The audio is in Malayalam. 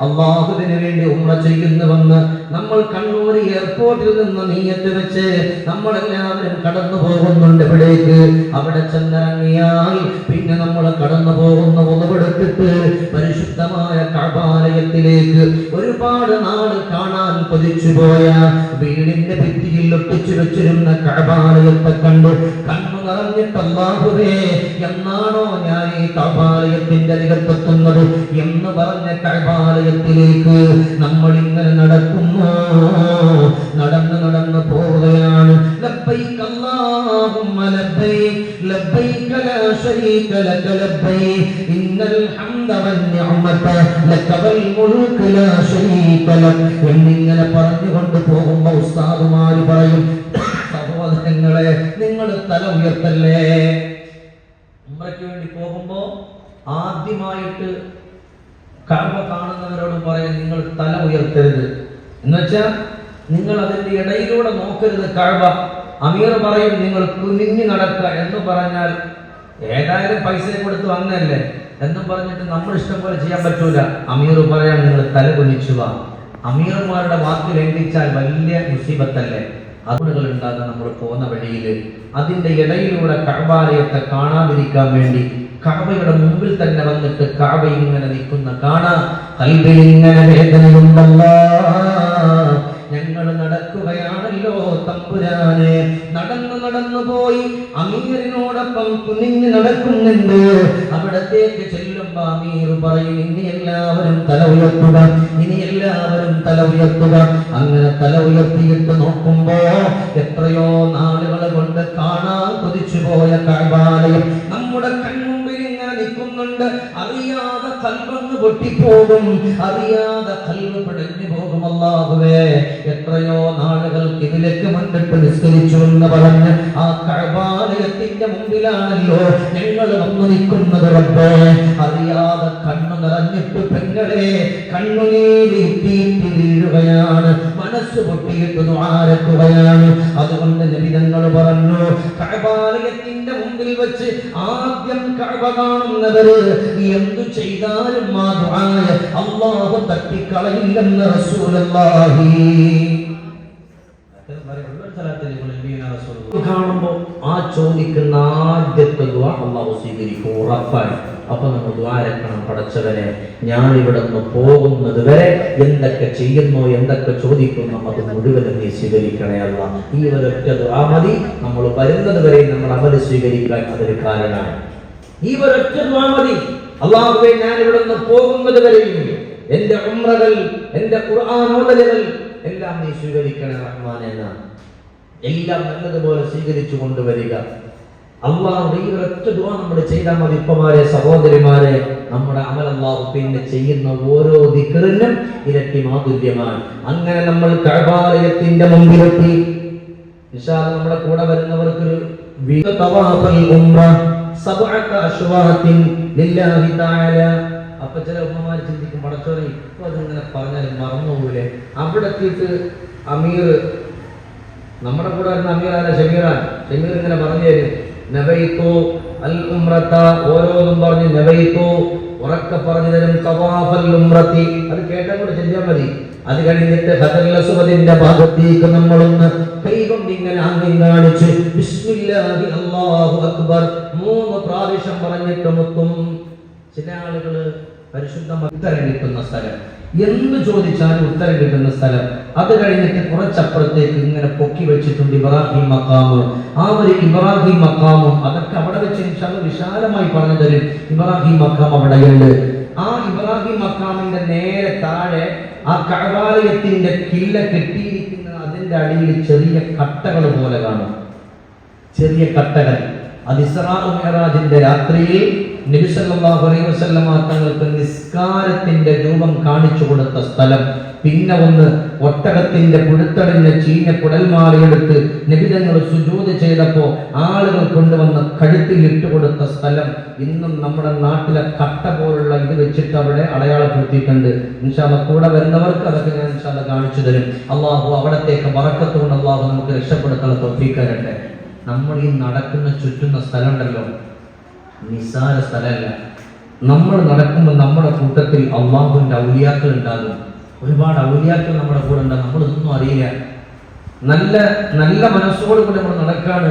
അള്ളാഹുവിന് വേണ്ടി ഉമ്ര ചെയ്യുന്നുവെന്ന് നമ്മൾ കണ്ണൂർ എയർപോർട്ടിൽ നിന്ന് നീയത്ത് വെച്ച് നമ്മൾ എല്ലാവരും കടന്നു പോകുന്നുണ്ട് ഇവിടേക്ക്. അവിടെ ചെന്നിറങ്ങിയാൽ പിന്നെ നമ്മൾ കടന്നു പോകുന്ന ഉതവെടുത്തിട്ട് പരിശുദ്ധമായ കപാലയത്തിലേക്ക് ഒരുപാട് നാൾ കാണാൻ കൊതിച്ചു പോയ വീടിന്റെ ഭിത്തിയിൽ ഒട്ടിച്ചു വെച്ചിരുന്ന കടപാലയത്തെ കണ്ടു. കണ്ണു നിറഞ്ഞിട്ട് അല്ലാഹുവേ എന്നാണോ ഞാൻ ഈ കടപാലയത്തിന്റെ അരികത്തെത്തുന്നത് എന്ന് പറഞ്ഞ കടപാലയത്തിലേക്ക് നമ്മൾ ഇങ്ങനെ നടക്കുന്നു. നടന്ന് നടന്ന് പോവുകയാണ്. ലബ്ബൈക അല്ലാഹുമ്മ ലബ്ബൈക ലബ്ബൈക ലാ ശരീക ലക ലബ്ബൈക ഇന്നൽ എന്നിങ്ങനെ പറഞ്ഞുകൊണ്ട് പോകുമ്പോ ഉസ്താദുമാര് പറയും സഹോദരങ്ങളെ നിങ്ങൾ തല ഉയർത്തല്ലേ? ഉമ്മയ്ക്ക് വേണ്ടി പോകുമ്പോ ആദ്യമായിട്ട് കഴവ കാണുന്നവരോട് പറയാൻ നിങ്ങൾ തല ഉയർത്തരുത്. എന്നുവെച്ചാൽ നിങ്ങൾ അതിന്റെ ഇടയിലൂടെ നോക്കരുത് കഴവ അമീർ പറയും നിങ്ങൾ കുനിഞ്ഞു നടക്കുക എന്ന് പറഞ്ഞാൽ ഏതായാലും പൈസ കൊടുത്ത് വന്നല്ലേ എന്നും പറഞ്ഞിട്ട് നമ്മൾ ഇഷ്ടം പോലെ ചെയ്യാൻ പറ്റൂല. അമീർ പറയാൻ നിങ്ങൾ തല കുഞ്ഞിച്ചു വാ അമീർമാരുടെ വാക്ക് ലംഘിച്ചാൽ വലിയ മുസീബത്തല്ലേ? അതുകൾ ഉണ്ടാകാൻ നമ്മൾ പോകുന്ന വഴിയിൽ അതിന്റെ ഇടയിലൂടെ കഴബാലയത്തെ കാണാതിരിക്കാൻ വേണ്ടി കഅബയുടെ മുമ്പിൽ തന്നെ വന്നിട്ട് കഅബ ഇങ്ങനെ നിൽക്കുന്ന കാണാ കൽബിൽ ഇങ്ങനെ വേദനയുണ്ടല്ലോ. തമ്പുരാനെ നടന്നു നടന്നു പോയി അമീറിനോടൊപ്പം കുനിഞ്ഞു നടക്കുന്നുണ്ട്. അവിടത്തേക്ക് ചെല്ലുമ്പോ അമീർ പറയും ഇനി എല്ലാവരും തല ഉയർത്തുക ഇനി എല്ലാവരും തല ഉയർത്തുക. അങ്ങനെ തല ഉയർത്തിയിട്ട് നോക്കുമ്പോ എത്രയോ നാളുകൾ കൊണ്ട് കാണാൻ കൊതിച്ചു പോയ കഴബാലയം നമ്മുടെ കൺമുമ്പിൽ ഇങ്ങനെ നിൽക്കുന്നുണ്ട്. അറിയാതെ കൽവന്ന് പൊട്ടിപ്പോകും അറിയാതെ കൽവ് പിടഞ്ഞു പോകും. അല്ലാഹുവേ എത്രയോ നാളുകൾ ഇതിലേക്ക് മുന്നിട്ട് നിസ്കരിച്ചു എന്ന് പറഞ്ഞ് ആ കഴബാലയത്തിന്റെ മുമ്പിലാണല്ലോ ഞങ്ങൾ വന്നു നിൽക്കുന്നത് റബ്ബേ. അറിയാതെ കണ്ണു നിറഞ്ഞിട്ട് പെങ്ങളെ കണ്ണുനീരി വീഴുകയാണ്. മനസ്സ് പൊട്ടിയിട്ട് ദ്വാരക്കുകയാണ് അതുകൊണ്ട് നിബിതങ്ങൾ പറഞ്ഞു കഴബാലയത്തിന്റെ മുമ്പിൽ വെച്ച് ആദ്യം കഴബ കാണുന്നവര് എന്തു ചെയ്താലും ആ ദുആയ അള്ളാഹു തട്ടിക്കളയില്ലെന്ന് റസൂലുള്ളാഹി. കാണുമ്പോ ആ ചോദിക്കുന്ന ആദ്യത്തെ അള്ളാഹു സ്വീകരിക്കും ഉറപ്പായി അപ്പൊ നമ്മൾ ദ്വാരക്കണം പടച്ചവരെ ഞാൻ ഇവിടെ നിന്ന് പോകുന്നത് വരെ എന്തൊക്കെ ചെയ്യുന്നു എന്തൊക്കെ ചോദിക്കുന്നു അത് മുഴുവനും നീ സ്വീകരിക്കണേ അല്ല. ഈ ഒരൊറ്റ ദ്വാ മതി. നമ്മൾ വരുന്നത് വരെ നമ്മൾ അമൽ സ്വീകരിക്കാൻ അതൊരു കാരണമാണ്. ഈ ഒരൊറ്റ ദ്വാ മതി. അള്ളാഹുവേ ഞാൻ ഇവിടെ നിന്ന് പോകുന്നത് വരെയും എന്റെ ഉമ്രകൾ എന്റെ ഖുർആൻ ഓതലുകൾ എല്ലാം നീ സ്വീകരിക്കണേ റഹ്മാൻ എന്നാണ്. എല്ലാം നല്ലതുപോലെ സ്വീകരിച്ചു കൊണ്ടുവരിക. അള്ളാഹുടെ ഈ ഒരൊറ്റ ദുആ നമ്മൾ ചെയ്താൽ മതി. ഇപ്പമാരെ സഹോദരിമാരെ നമ്മുടെ അമൽ അള്ളാഹു പിന്നെ ചെയ്യുന്ന ഓരോ ദിക്കറിനും ഇരട്ടി മാധുര്യമാണ്. അങ്ങനെ നമ്മൾ കഴബാലയത്തിന്റെ മുമ്പിലെത്തി. നിഷാദ് നമ്മുടെ കൂടെ വരുന്നവർക്ക് അപ്പൊ ചില ഉമ്മമാർ ചിന്തിക്കും പടച്ചോറി ഇപ്പൊ അതിങ്ങനെ പറഞ്ഞാൽ മറന്നുപോലെ അവിടെ എത്തിയിട്ട് അമീർ നമ്മുടെ കൂടെ വരുന്ന അമീറാണ് ഷമീറാൻ ഷമീർ ഇങ്ങനെ പറഞ്ഞു തരും നബൈത്തു അൽ ഉംറത്ത ഓരോന്നും പറഞ്ഞ് നബൈത്തു ഉറക്കെ പറഞ്ഞു തരും തവാഫൽ ഉംറത്തി അത് കേട്ടാൽ കൂടെ ചെല്ലാൻ മതി. അത് കഴിഞ്ഞിട്ട് ഹജറുൽ അസ്വദിന്റെ ഭാഗത്തേക്ക് നമ്മളൊന്ന് കൈകൊണ്ട് ഇങ്ങനെ ആംഗ്യം കാണിച്ച് ബിസ്മില്ലാഹി അല്ലാഹു അക്ബർ. മൂന്ന് പ്രാവശ്യം പറഞ്ഞിട്ട് മുത്തും. ചില ആളുകൾ പരിശുദ്ധ ഉത്തരം കിട്ടുന്ന സ്ഥലം. എന്ത് ചോദിച്ചാലും ഉത്തരം കിട്ടുന്ന സ്ഥലം. അത് കഴിഞ്ഞിട്ട് കുറച്ചപ്പുറത്തേക്ക് ഇങ്ങനെ പൊക്കി വെച്ചിട്ടുണ്ട് ഇബ്രാഹിം മക്കാമ് ആ ഒരു ഇബ്രാഹിം മക്കാമും അതൊക്കെ അവിടെ വെച്ച് ഇൻഷാൽ വിശാലമായി പറഞ്ഞു തരും. ഇബ്രാഹിം മക്കാം അവിടെയുണ്ട്. ആ ഇബ്രാഹിം മക്കാമിന്റെ നേരെ താഴെ ആ കടവാലയത്തിന്റെ കില്ല കെട്ടിയിരിക്കുന്ന അതിന്റെ അടിയിൽ ചെറിയ കട്ടകൾ പോലെ കാണും. ചെറിയ കട്ടകൾ. അത് ഇസ്രാജിന്റെ രാത്രിയിൽ നബി സല്ലല്ലാഹു അലൈഹി വസല്ലമ തങ്ങൾക്ക് നിസ്കാരത്തിന്റെ രൂപം കാണിച്ചു കൊടുത്ത സ്ഥലം. പിന്നെ ഒന്ന് ഒട്ടകത്തിന്റെ പുഴുത്തടിഞ്ഞ ചീഞ്ഞ കുടൽമാലയെടുത്ത് നിബിതങ്ങൾ സുജൂത് ചെയ്തപ്പോ ആളുകൾ കൊണ്ടുവന്ന് കഴുത്തിൽ ഇട്ടുകൊടുത്ത സ്ഥലം ഇന്നും നമ്മുടെ നാട്ടിലെ കട്ട പോലുള്ള ഇത് വെച്ചിട്ട് അവിടെ അടയാളപ്പെടുത്തിയിട്ടുണ്ട്. ഇൻഷാല്ല കൂടെ വരുന്നവർക്ക് അതൊക്കെ ഞാൻ ഇൻഷാല്ല കാണിച്ചു തരും. അള്ളാഹു അവിടത്തേക്ക് വറക്കത്തുകൊണ്ട് അള്ളാഹു നമുക്ക് രക്ഷപ്പെടുത്താൻ തൊഫീക്കാരട്ടെ നമ്മൾ ഈ നടക്കുന്ന ചുറ്റുന്ന സ്ഥലമുണ്ടല്ലോ. നിസ്സാര സ്ഥലമല്ല. നമ്മൾ നടക്കുമ്പോൾ നമ്മുടെ കൂട്ടത്തിൽ അള്ളാഹുവിന്റെ ഔലിയാക്കൾ ഉണ്ടാകും. ഒരുപാട് ഔലിയാക്കൾ നമ്മുടെ കൂടെ ഉണ്ട്. നമ്മളൊന്നും അറിയില്ല. നല്ല നല്ല മനസ്സോട് കൂടി നമ്മൾ നടക്കാണ്.